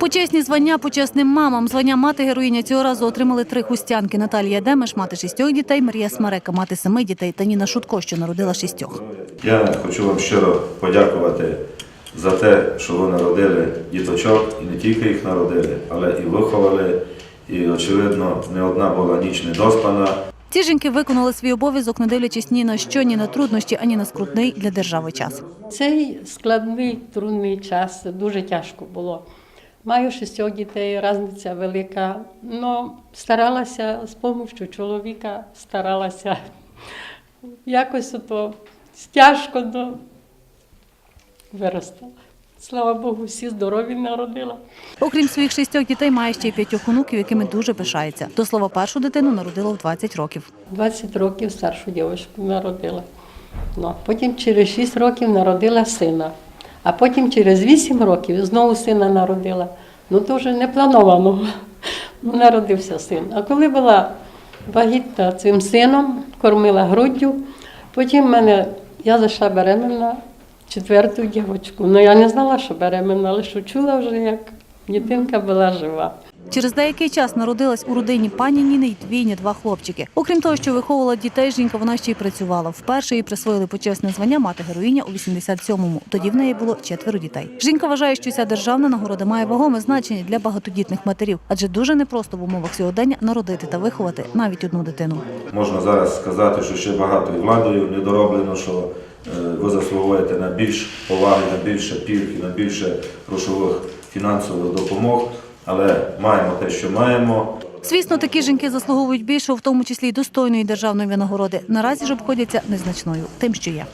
Почесні звання почесним мамам. Звання мати героїня цього разу отримали три хустянки. Наталія Демеш, мати шістьох дітей, Марія Смерека, мати семи дітей та Ніна Шутко, що народила шістьох. Я хочу вам щиро подякувати за те, що ви народили діточок, і не тільки їх народили, але і виховали. І, очевидно, не одна була ніч недоспана. Ці жінки виконали свій обов'язок, не дивлячись ні на що, ні на труднощі, ані на скрутний для держави час. Цей складний, трудний час дуже тяжко було. Маю шістьох дітей, різниця велика. Ну, старалася з допомогою чоловіка, старалася якось ото тяжко до виростала. Слава Богу, всі здорові народила. Окрім своїх шістьох дітей, має ще й п'ятьох онуків, якими дуже пишається. До слова, першу дитину народила в 20 років. 20 років старшу дівчинку народила. Ну, потім через 6 років народила сина. А потім через 8 років знову сина народила. Ну, дуже неплановано. не плановано. Ну, народився син. А коли була вагітна цим сином, кормила груддю, потім мене, я зайшла беременна четверту дівчинку. Ну, я не знала, що беременна, але що чула вже, як дитинка була жива. Через деякий час народилась у родині пані Ніни й двійні два хлопчики. Окрім того, що виховувала дітей, жінка вона ще й працювала. Вперше їй присвоїли почесне звання мати героїня у 87-му. Тоді в неї було четверо дітей. Жінка вважає, що ця державна нагорода має вагоме значення для багатодітних матерів, адже дуже непросто в умовах сьогодення народити та виховати навіть одну дитину. Можна зараз сказати, що ще багато і владою не дороблено, що е, ви заслуговуєте на більш поваги, на більше пільг на більше грошових фінансових допомог. Але маємо те, що маємо. Звісно, такі жінки заслуговують більшого, в тому числі й достойної державної винагороди. Наразі ж обходяться незначною, тим, що є.